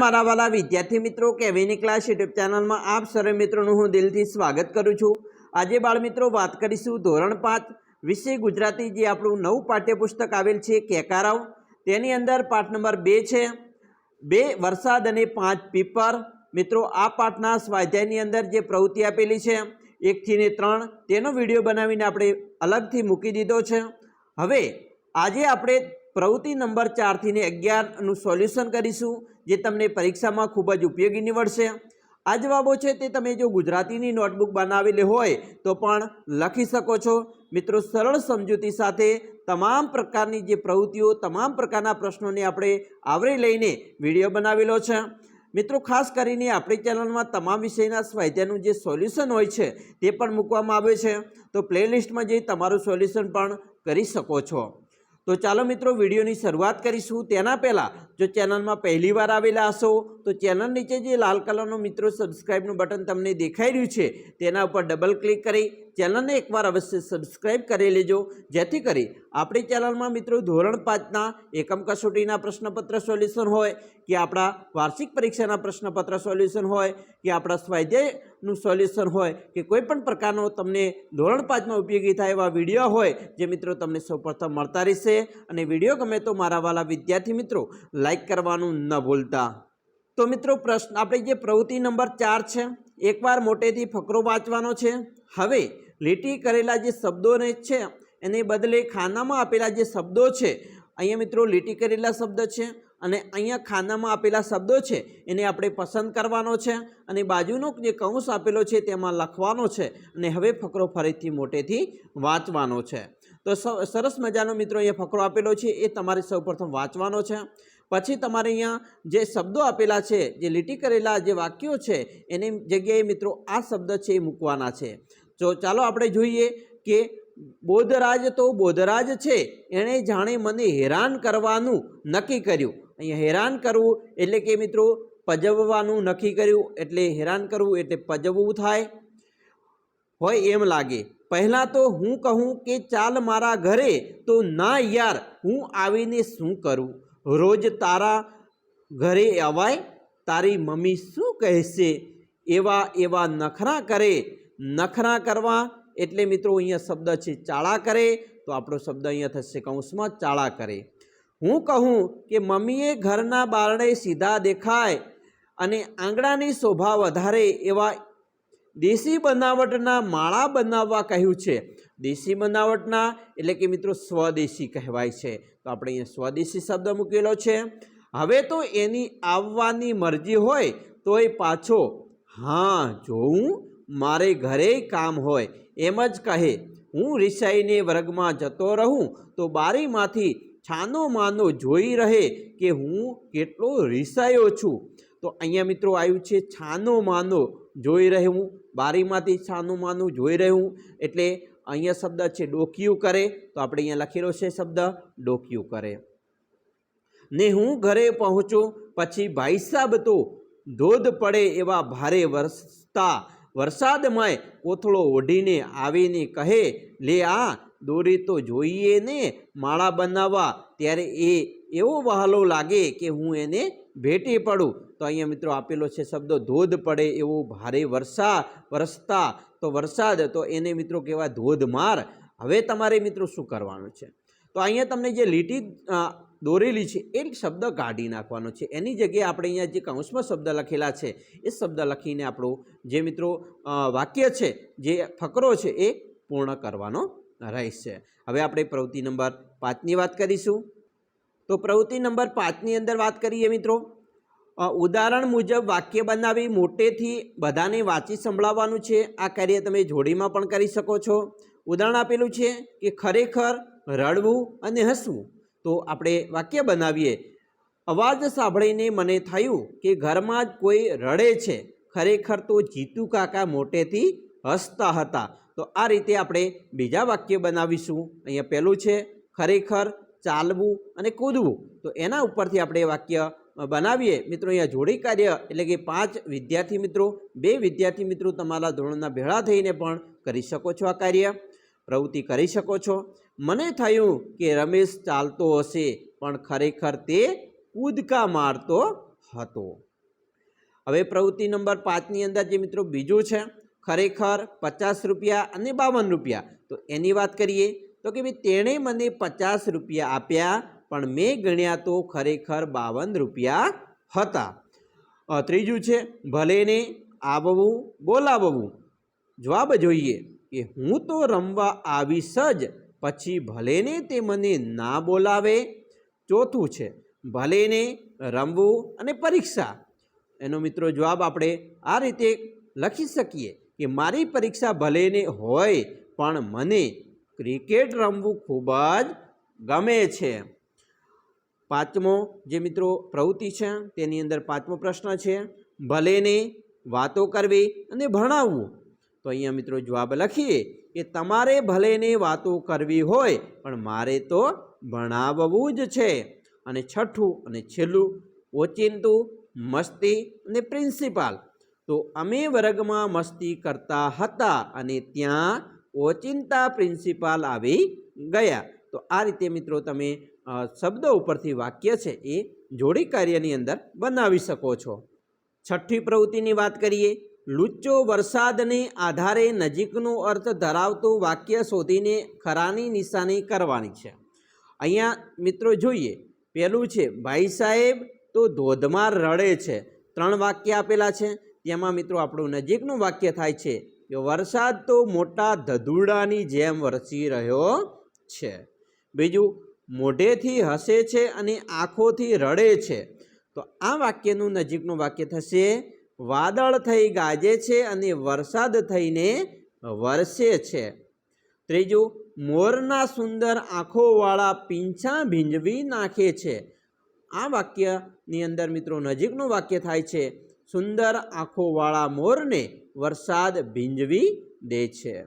મારા વાલા વિદ્યાર્થી મિત્રો, કેવીની ક્લાસ યુટ્યુબ ચેનલમાં આપ સર્વે મિત્રોનું હું દિલથી સ્વાગત કરું છું. આજે બાળ મિત્રો વાત કરીશું ધોરણ પાંચ, વિષય ગુજરાતી, જે આપણું નવું પાઠ્યપુસ્તક આવેલ છે, કેકારાવ. તેની અંદર પાઠ નંબર બે છે, બે વરસાદ અને પાંચ પીપર. મિત્રો, આ પાઠના સ્વાધ્યાયની અંદર જે પ્રવૃત્તિ આપેલી છે એકથી ને ત્રણ, તેનો વીડિયો બનાવીને આપણે અલગથી મૂકી દીધો છે. હવે, આજે આપણે પ્રવૃત્તિ નંબર ચારથી ને અગિયારનું સોલ્યુશન કરીશું, જે તમને પરીક્ષામાં ખૂબ જ ઉપયોગી નીવડશે. આ જવાબો છે તે તમે જો ગુજરાતીની નોટબુક બનાવેલી હોય, તો પણ લખી શકો છો. મિત્રો, સરળ સમજૂતી સાથે તમામ પ્રકારની જે પ્રવૃત્તિઓ, તમામ પ્રકારના પ્રશ્નોને આપણે આવરી લઈને વીડિયો બનાવેલો છે. મિત્રો, ખાસ કરીને આપણી ચેનલમાં તમામ વિષયના સ્વાધ્યાયનું જે સોલ્યુશન હોય છે, તે પણ મૂકવામાં આવે છે. તો પ્લેલિસ્ટમાં જઈ તમારું સોલ્યુશન પણ કરી શકો છો. તો ચાલો મિત્રો વિડીયોની શરૂઆત કરીશું. તેના પહેલાં, જો ચેનલમાં પહેલી વાર આવેલા હશો, તો ચેનલ નીચે જે લાલ કલરનો મિત્રો સબસ્ક્રાઈબનું બટન તમને દેખાઈ રહ્યું છે, તેના ઉપર ડબલ ક્લિક કરી ચેનલને એકવાર અવશ્ય સબસ્ક્રાઈબ કરી લેજો. જેથી કરી આપણી ચેનલમાં મિત્રો ધોરણ પાંચના એકમ કસોટીના પ્રશ્નપત્ર સોલ્યુશન હોય, કે આપણા વાર્ષિક પરીક્ષાના પ્રશ્નપત્ર સોલ્યુશન હોય, કે આપણા સ્વાધ્યાયનું સોલ્યુશન હોય, કે કોઈપણ પ્રકારનો તમને ધોરણ પાંચમાં ઉપયોગી થાય એવા વીડિયો હોય, જે મિત્રો તમને સૌપ્રથમ મળતા રહેશે. અને વીડિયો ગમે તો મારા વાલા વિદ્યાર્થી મિત્રો લાઈક કરવાનું ન ભૂલતા. તો મિત્રો પ્રશ્ન, આપણે જે પ્રવૃત્તિ નંબર ચાર છે, એકવાર મોટેથી ફકરો વાંચવાનો છે. હવે લીટી કરેલા જે શબ્દોને છે, એને બદલે ખાનામાં આપેલા જે શબ્દો છે, અહીંયા મિત્રો લીટી કરેલા શબ્દ છે અને અહીંયા ખાનામાં આપેલા શબ્દો છે, એને આપણે પસંદ કરવાનો છે અને બાજુનો જે કૌંસ આપેલો છે, તેમાં લખવાનો છે અને હવે ફકરો ફરીથી મોટેથી વાંચવાનો છે. તો સ- સરસ મજાનો મિત્રો અહીંયા ફકરો આપેલો છે, એ તમારે સૌપ્રથમ વાંચવાનો છે. પછી તમારે અહીંયા જે શબ્દો આપેલા છે, જે લીટી કરેલા જે વાક્યો છે, એની જગ્યાએ મિત્રો આ શબ્દ છે એ મૂકવાના છે. તો ચાલો આપણે જોઈએ કે બોધરાજ તો બોધરાજ છે, એણે જાણે મને હેરાન કરવાનું નક્કી કર્યું. અહીંયા હેરાન કરવું એટલે કે મિત્રો પજવવાનું નક્કી કર્યું, એટલે હેરાન કરવું એટલે પજવવું થાય. હોય એમ લાગે. પહેલાં તો હું કહું કે ચાલ મારા ઘરે, તો ના યાર, હું આવીને શું કરું? રોજ તારા ઘરે અવાય, તારી મમ્મી શું કહેશે? એવા એવા નખરા કરે. નખરા કરવા એટલે મિત્રો અહીંયા શબ્દ છે ચાળા કરે, તો આપણો શબ્દ અહીંયા થશે કૌંસમાં ચાળા કરે. હું કહું કે મમ્મીએ ઘરના બારણે સીધા દેખાય અને આંગણાની શોભા વધારે એવા દેશી બનાવટના માળા બનાવવા કહ્યું છે. દેશી બનાવટના, એટલે કે મિત્રો સ્વદેશી કહેવાય છે. તો આપણે અહીંયા સ્વદેશી શબ્દ મૂકેલો છે. હવે તો એની આવવાની મરજી હોય તોય પાછો, હા, જોઉં, મારે ઘરે કામ હોય. એમ જ કહે, હું રિસાઈને વર્ગમાં જતો રહું તો બારીમાંથી છાનો માનો જોઈ રહે કે હું કેટલો રિસાયો છું. તો અહીંયા મિત્રો આવ્યું છે, છાનો માનો જોઈ રહ્યું બારીમાંથી છાનું માનું જોઈ રહ્યું એટલે અહીંયા શબ્દ છે ડોકિયું કરે, તો આપણે અહીંયા લખેલો છે શબ્દ, ડોકિયું કરે. ને હું ઘરે પહોંચું, પછી ભાઈ સાહેબ તો ધોધ પડે એવા ભારે વરસતા, વરસાદમય કોથળો ઓઢીને આવીને કહે, લે આ દોરી તો જોઈએ ને, માળા બનાવવા, ત્યારે એ એવો વહાલો લાગે કે હું એને ભેટી પડું. તો અહીંયા મિત્રો આપેલો છે શબ્દો, ધોધ પડે એવો ભારે વરસા વરસતા. તો વરસાદ, તો એને મિત્રો કહેવાય ધોધમાર. હવે તમારે મિત્રો શું કરવાનું છે? તો અહીંયા તમને જે લીટી દોરેલી છે, એ શબ્દ કાઢી નાખવાનો છે. એની જગ્યાએ આપણે અહીંયા જે કૌંસમાં શબ્દ લખેલા છે, એ શબ્દ લખીને આપણું જે મિત્રો વાક્ય છે, જે ફકરો છે, એ પૂર્ણ કરવાનો રહેશે. હવે આપણે પ્રવૃત્તિ નંબર પાંચની વાત કરીશું. તો પ્રવૃત્તિ નંબર પાંચની અંદર વાત કરીએ મિત્રો. ઉદાહરણ મુજબ વાક્ય બનાવી મોટેથી બધાને વાંચી સંભળાવવાનું છે. આ કાર્ય તમે જોડીમાં પણ કરી શકો છો. ઉદાહરણ આપેલું છે કે ખરેખર રડવું અને હસવું. તો આપણે વાક્ય બનાવીએ. અવાજ સાંભળીને મને થયું કે ઘરમાં જ કોઈ રડે છે. ખરેખર તો જીતુ કાકા મોટેથી હસતા હતા. તો આ રીતે આપણે બીજા વાક્ય બનાવીશું. અહીંયા પહેલું છે, ખરેખર ચાલવું અને કૂદવું. તો એના ઉપરથી આપણે વાક્ય બનાવીએ. મિત્રો, અહીંયા જોડી કાર્ય એટલે કે પાંચ વિદ્યાર્થી મિત્રો, બે વિદ્યાર્થી મિત્રો તમારા ધોરણના ભેળા થઈને પણ કરી શકો છો આ કાર્ય, પ્રવૃત્તિ કરી શકો છો. મને થયું કે રમેશ ચાલતો હશે, પણ ખરેખર તે કૂદકા મારતો હતો. હવે પ્રવૃત્તિ નંબર પાંચની અંદર જે મિત્રો બીજું છે, ખરેખર પચાસ રૂપિયા અને બાવન રૂપિયા. તો એની વાત કરીએ. તો કે ભાઈ તેણે મને પચાસ રૂપિયા આપ્યા, પણ મેં ગણ્યા તો ખરેખર બાવન રૂપિયા હતા. ત્રીજું છે ભલેને આવવું, બોલાવવું. જવાબ જોઈએ કે હું તો રમવા આવીશ જ, પછી ભલેને તે મને ના બોલાવે. ચોથું છે ભલેને રમવું અને પરીક્ષા. એનો મિત્રો જવાબ આપણે આ રીતે લખી શકીએ કે મારી પરીક્ષા ભલેને હોય, પણ મને ક્રિકેટ રમવું ખૂબ જ ગમે છે. પાંચમો જે મિત્રો પ્રવૃત્તિ છે, તેની અંદર પાંચમો પ્રશ્ન છે, ભલેને વાતો કરવી અને ભણાવવું. તો અહીંયા મિત્રો જવાબ લખીએ કે તમારે ભલેને વાતો કરવી હોય, પણ મારે તો ભણાવવું જ છે. અને છઠ્ઠું અને છેલ્લું, ઓચિંતું, મસ્તી અને પ્રિન્સિપાલ. તો અમે વર્ગમાં મસ્તી કરતા હતા અને ત્યાં ઓચિંતા પ્રિન્સિપાલ આવી ગયા. તો આ રીતે મિત્રો તમે શબ્દો ઉપરથી વાક્ય છે એ જોડી કાર્યની અંદર બનાવી શકો છો. છઠ્ઠી પ્રવૃત્તિની વાત કરીએ. લુચ્ચો વરસાદને આધારે નજીકનો અર્થ ધરાવતું વાક્ય શોધીને ખરાની નિશાની કરવાની છે. અહીંયા મિત્રો જોઈએ પહેલું છે, ભાઈ સાહેબ, તો ધોધમાર રડે છે. ત્રણ વાક્ય આપેલા છે. તેમાં મિત્રો આપણું નજીકનું વાક્ય થાય છે કે વરસાદ તો મોટા ધધુડાની જેમ વરસી રહ્યો છે. બીજું, મોઢેથી હસે છે અને આંખોથી રડે છે. તો આ વાક્યનું નજીકનું વાક્ય થશે, વાદળ થઈ ગાજે છે અને વરસાદ થઈને વરસે છે. ત્રીજું, મોરના સુંદર આંખોવાળા પીંછા ભીંજવી નાખે છે. આ વાક્યની અંદર મિત્રો નજીકનું વાક્ય થાય છે સુંદર આંખોવાળા મોરને વરસાદ ભીંજવી દે છે.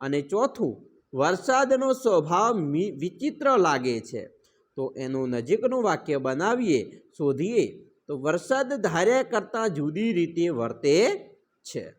અને ચોથું, વરસાદનો સ્વભાવ વિચિત્ર લાગે છે. તો એનું નજીકનું વાક્ય બનાવીએ, શોધીએ. તો વરસાદ ધાર્યા કરતાં જુદી રીતે વર્તે છે.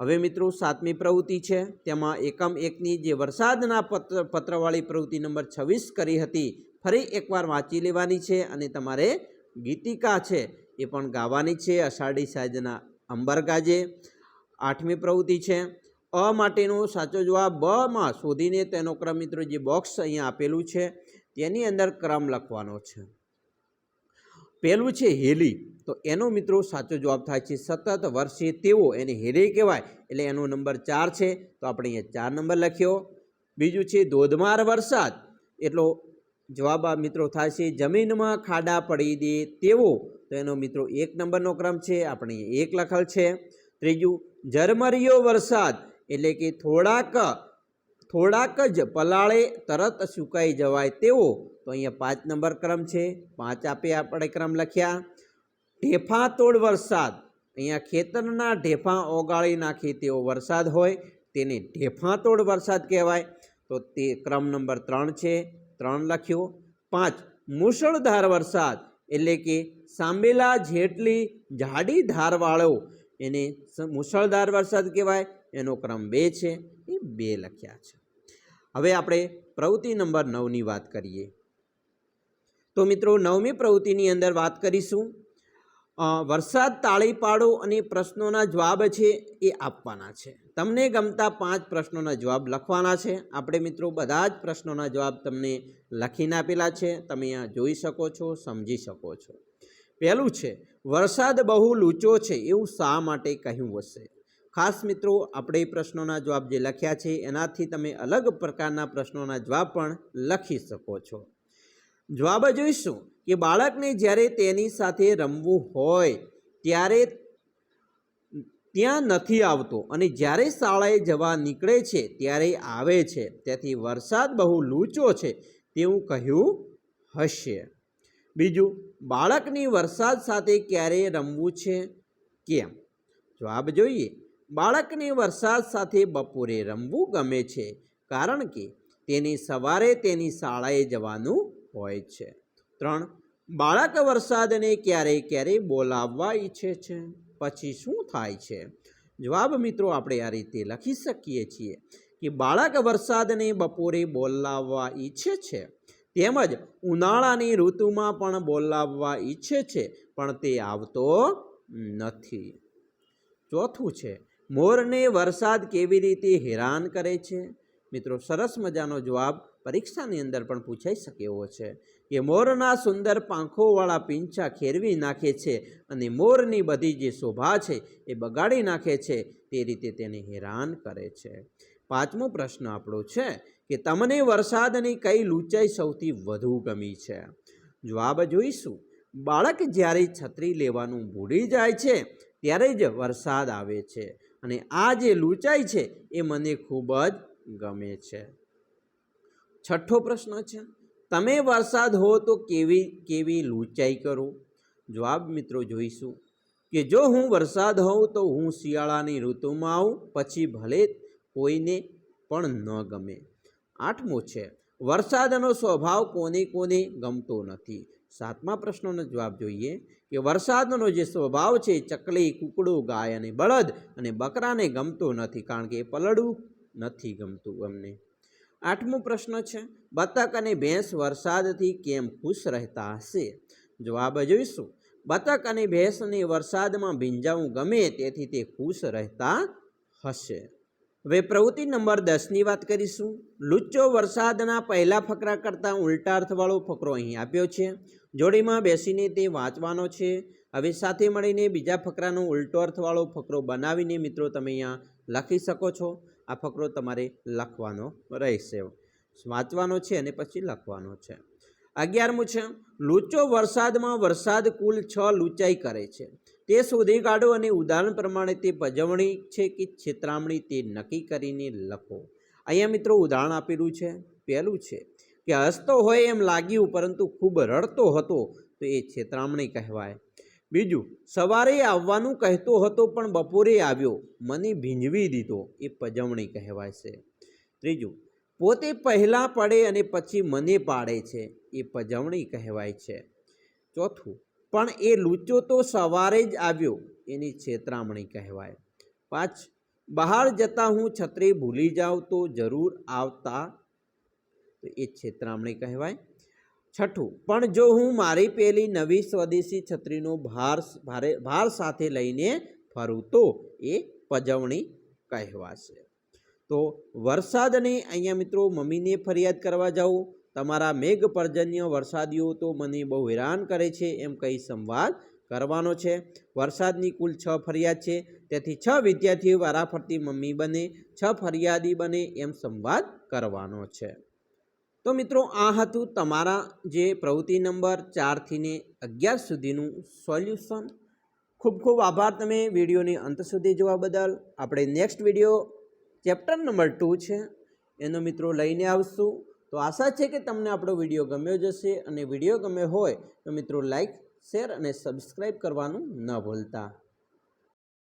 હવે મિત્રો, સાતમી પ્રવૃત્તિ છે. તેમાં એકમ એકની જે વરસાદના પત્ર, પત્રવાળી પ્રવૃત્તિ નંબર છવ્વીસ કરી હતી, ફરી એકવાર વાંચી લેવાની છે અને તમારે ગીતિકા છે એ પણ ગાવાની છે. અષાઢી સાજના અંબર ગાજે. આઠમી પ્રવૃત્તિ છે. અ માટેનો સાચો જવાબ બમાં શોધીને તેનો ક્રમ મિત્રો જે બોક્સ અહીંયા આપેલું છે, તેની અંદર ક્રમ લખવાનો છે. પહેલું છે હેલી. તો એનો મિત્રો સાચો જવાબ થાય છે સતત વર્ષે તેવો એને હેલી કહેવાય એટલે એનો નંબર ચાર છે. તો આપણે અહીંયા ચાર નંબર લખ્યો. બીજું છે ધોધમાર વરસાદ. એટલો જવાબ આ મિત્રો થશે જમીનમાં ખાડા પડી દે તેવો. તો એનો મિત્રો એક નંબરનો ક્રમ છે, આપણે એક લખેલ છે. ત્રીજું, ઝરમરિયો વરસાદ. એટલે કે થોડાક થોડાક જ પલાળે તરત સુકાઈ જવાય તેવો. તો અહીંયા પાંચ નંબર ક્રમ છે, પાંચ આપે આપણે ક્રમ લખ્યા. ઢેફા તોડ વરસાદ. અહીંયા ખેતરના ઢેફા ઓગાળી નાખે તેવો વરસાદ હોય, તેને ઢેફાતોડ વરસાદ કહેવાય. તો તે ક્રમ નંબર ત્રણ છે. ત્રણ લખ્યો. પાંચ, મુશળધાર વરસાદ, એટલે કે સાંભેલા જેટલી જાડી ધારવાળો. એને મુશળધાર વરસાદ કહેવાય, એનો ક્રમ બે છે, એ બે લખ્યા છે. હવે આપણે પ્રવૃત્તિ નંબર નવની વાત કરીએ. તો મિત્રો, નવમી પ્રવૃત્તિની અંદર વાત કરીશું. વરસાદ તાળી પાડો અને પ્રશ્નોના જવાબ છે એ આપવાના છે. તમને ગમતા પાંચ પ્રશ્નોના જવાબ લખવાના છે. આપણે મિત્રો બધા જ પ્રશ્નોના જવાબ તમને લખીને આપેલા છે. તમે અહીંયા જોઈ શકો છો, સમજી શકો છો. પહેલું છે, વરસાદ બહુ લૂચો છે એવું શા માટે કહ્યું હશે? ખાસ મિત્રો, આપણે પ્રશ્નોના જવાબ જે લખ્યા છે એનાથી તમે અલગ પ્રકારના પ્રશ્નોના જવાબ પણ લખી શકો છો. જવાબ જોઈશું કે બાળકને જ્યારે તેની સાથે રમવું હોય, ત્યારે ત્યાં નથી આવતો અને જ્યારે શાળાએ જવા નીકળે છે, ત્યારે આવે છે. તેથી વરસાદ બહુ લૂચો છે તેવું કહ્યું હશે. બીજું, બાળકની વરસાદ સાથે ક્યારે રમવું છે? કેમ? જવાબ જોઈએ. બાળકને વરસાદ સાથે બપોરે રમવું ગમે છે, કારણ કે તેને સવારે તેની શાળાએ જવાનું હોય છે. ત્રણ, બાળક વરસાદને ક્યારે ક્યારે બોલાવવા ઈચ્છે છે. પછી શું થાય છે? જવાબ મિત્રો આપણે આ રીતે લખી શકીએ છીએ કે બાળક વરસાદને બપોરે બોલાવવા ઈચ્છે છે. તેમજ ઉનાળાની ઋતુમાં પણ બોલાવવા ઈચ્છે છે, પણ તે આવતો નથી. ચોથું છે, મોરને વરસાદ કેવી રીતે હેરાન કરે છે? મિત્રો સરસ મજાનો જવાબ પરીક્ષાની અંદર પણ પૂછાઈ શકે એવો છે કે મોરના સુંદર પાંખોવાળા પીંછા ખેરવી નાખે છે અને મોરની બધી જે શોભા છે એ બગાડી નાખે છે તે રીતે તેને હેરાન કરે છે. પાંચમો પ્રશ્ન આપણો છે કે તમને વરસાદની કઈ લૂંચાઈ સૌથી વધુ ગમી છે? જવાબ જોઈશું. બાળક જ્યારે છત્રી લેવાનું ભૂલી જાય છે ત્યારે જ વરસાદ આવે છે અને આ જે લૂંચાઈ છે એ મને ખૂબ જ ગમે છે. છઠ્ઠો પ્રશ્ન છે, તમે વરસાદ હો તો કેવી કેવી લૂંચાઈ કરો? જવાબ મિત્રો જોઈશું, કે જો હું વરસાદ હોઉં તો હું શિયાળાની ઋતુમાં આવું, પછી ભલે કોઈને પણ ન ગમે. આઠમો છે, વરસાદનો સ્વભાવ કોને કોને ગમતો નથી? સાતમા પ્રશ્નનો જવાબ જોઈએ, કે વરસાદનો જે સ્વભાવ છે, ચકલી, કુકડું, ગાય અને બળદ, અને બકરાને ગમતો નથી, કારણ કે એ પલળવું નથી ગમતું અમને. આઠમો પ્રશ્ન છે, બતક અને ભેંસ વરસાદથી કેમ ખુશ રહેતા હશે? જવાબ જોઈશું. બતક અને ભેંસને વરસાદમાં ભીંજાવું ગમે તેથી તે ખુશ રહેતા હશે. હવે પ્રવૃત્તિ નંબર દસની વાત કરીશું. લુચ્ચો વરસાદના પહેલા ફકરા કરતાં ઉલટા અર્થવાળો ફકરો અહીં આપ્યો છે. જોડીમાં બેસીને તે વાંચવાનો છે. હવે સાથે મળીને બીજા ફકરાનો ઉલટો અર્થવાળો ફકરો બનાવીને મિત્રો તમે અહીંયા લખી શકો છો. આ ફકરો તમારે લખવાનો રહેશે. વાંચવાનો છે અને પછી લખવાનો છે. અગિયારમું છે, લૂચો વરસાદમાં વરસાદ કુલ છ લૂંચાઈ કરે છે. તે શોધી કાઢો અને ઉદાહરણ પ્રમાણે તે ભજવણી છે કે છેતરામણી તે નક્કી કરીને લખો. અહીંયા મિત્રો ઉદાહરણ આપેલું છે. પહેલું છે કે, હસતો હોય એમ લાગ્યું, પરંતુ ખૂબ રડતો હતો, તો એ છેતરામણી કહેવાય. બીજું, સવારે આવવાનું કહેતો હતો પણ બપોરે આવ્યો. મને ભીંજવી દીધો. એ પજવણી કહેવાય છે. ત્રીજું, પોતે પહેલાં પડે અને પછી મને પાડે છે. એ પજવણી કહેવાય છે. ચોથું, પણ એ લૂચો તો સવારે જ આવ્યો. એની છેતરામણી કહેવાય. પાંચ, બહાર જતાં હું છત્રી ભૂલી જાઉં તો જરૂર આવતા એ છેતરામણી કહેવાય. છઠ્ઠું, પણ જો હું મારી પેલી નવી સ્વદેશી છત્રીનો ભાર ભારે, ભાર સાથે લઈને ફરું તો એ પજવણી કહેવાશે. તો વરસાદને અહીંયા મિત્રો મમ્મીને ફરિયાદ કરવા જાઉં. તમારા મેઘ પર્જન્ય વરસાદીઓ તો મને બહુ હેરાન કરે છે એમ કહી સંવાદ કરવાનો છે. વરસાદની કુલ છ ફરિયાદ છે. તેથી છ વિદ્યાર્થીઓ વારાફરતી મમ્મી બને, છ ફરિયાદી બને એમ સંવાદ કરવાનો છે. તો મિત્રો, આ હતું તમારા જે પ્રવૃત્તિ નંબર ચારથી ને અગિયાર સુધીનું સોલ્યુશન. ખૂબ ખૂબ આભાર તમે વિડીયોની અંત સુધી જોવા બદલ. આપણે next video chapter number two છે, એનો મિત્રો લઈને આવશું. તો આશા છે કે તમને આપણો વીડિયો ગમ્યો જશે અને વીડિયો ગમ્યો હોય તો મિત્રો લાઈક, શેર અને સબસ્ક્રાઈબ કરવાનું ન ભૂલતા.